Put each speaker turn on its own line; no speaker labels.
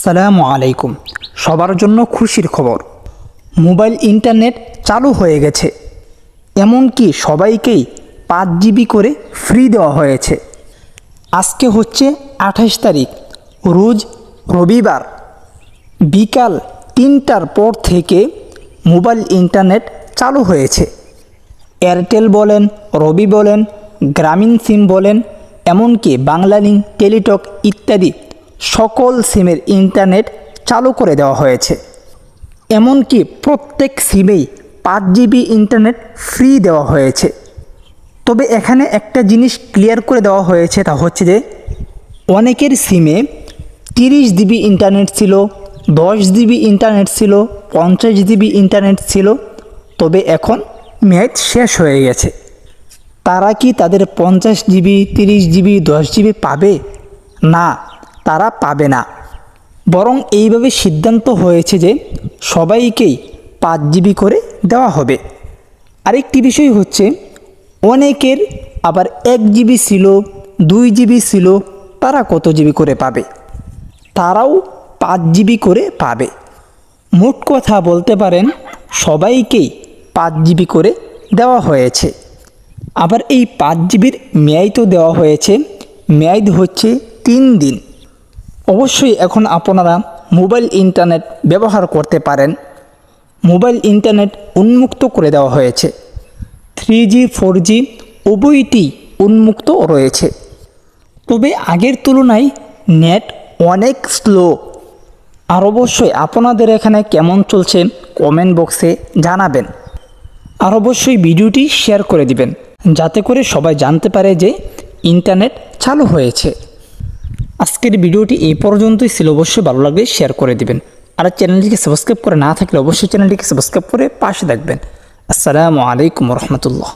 আসসালামু আলাইকুম। সবার জন্য খুশির খবর। মোবাইল ইন্টারনেট চালু হয়ে গেছে। এমনকি সবাইকেই পাঁচ জিবি করে ফ্রি দেওয়া হয়েছে। আজকে হচ্ছে আঠাশ তারিখ, রোজ রবিবার। বিকাল তিনটার পর থেকে মোবাইল ইন্টারনেট চালু হয়েছে। এয়ারটেল বলেন, রবি বলেন, গ্রামীণ সিম বলেন, এমনকি বাংলালিংক, টেলিটক ইত্যাদি সকল সিমের ইন্টারনেট চালু করে দেওয়া হয়েছে। এমনকি প্রত্যেক সিমেই পাঁচ জিবি ইন্টারনেট ফ্রি দেওয়া হয়েছে। তবে এখানে একটা জিনিস ক্লিয়ার করে দেওয়া হয়েছে, তা হচ্ছে যে অনেকের সিমে তিরিশ জিবি ইন্টারনেট ছিল, দশ জিবি ইন্টারনেট ছিল, পঞ্চাশ জিবি ইন্টারনেট ছিল, তবে এখন মেয়াদ শেষ হয়ে গেছে। তারা কি তাদের পঞ্চাশ জিবি, তিরিশ জিবি, দশ জিবি পাবে? না তারা পাবে না। বরং এইভাবে সিদ্ধান্ত হয়েছে যে সবাইকেই পাঁচ জিবি করে দেওয়া হবে। আরেকটি বিষয় হচ্ছে, অনেকের আবার এক জিবি ছিল দুই জিবি ছিল, তারা কত জিবি করে পাবে? তারাও পাঁচ জিবি করে পাবে। মোট কথা বলতে পারেন, সবাইকেই পাঁচ জিবি করে দেওয়া হয়েছে। আবার এই পাঁচ জিবির মেয়াদ তো দেওয়া হয়েছে। মেয়াদ হচ্ছে তিন দিন। অবশ্যই এখন আপনারা মোবাইল ইন্টারনেট ব্যবহার করতে পারেন। মোবাইল ইন্টারনেট উন্মুক্ত করে দেওয়া হয়েছে। থ্রি জি ফোর জি উভয়টি উন্মুক্ত রয়েছে। তবে আগের তুলনায় নেট অনেক স্লো। আর অবশ্যই আপনাদের এখানে কেমন চলছে কমেন্ট বক্সে জানাবেন। আর অবশ্যই ভিডিওটি শেয়ার করে দিবেন, যাতে করে সবাই জানতে পারে যে ইন্টারনেট চালু হয়েছে। আজকের ভিডিওটি এই পর্যন্তই ছিল। অবশ্যই ভালো লাগলে শেয়ার করে দিবেন। আর চ্যানেলটিকে সাবস্ক্রাইব করে না থাকলে অবশ্যই চ্যানেলটিকে সাবস্ক্রাইব করে পাশে থাকবেন। আসসালামু আলাইকুম রহমতুল্লাহ।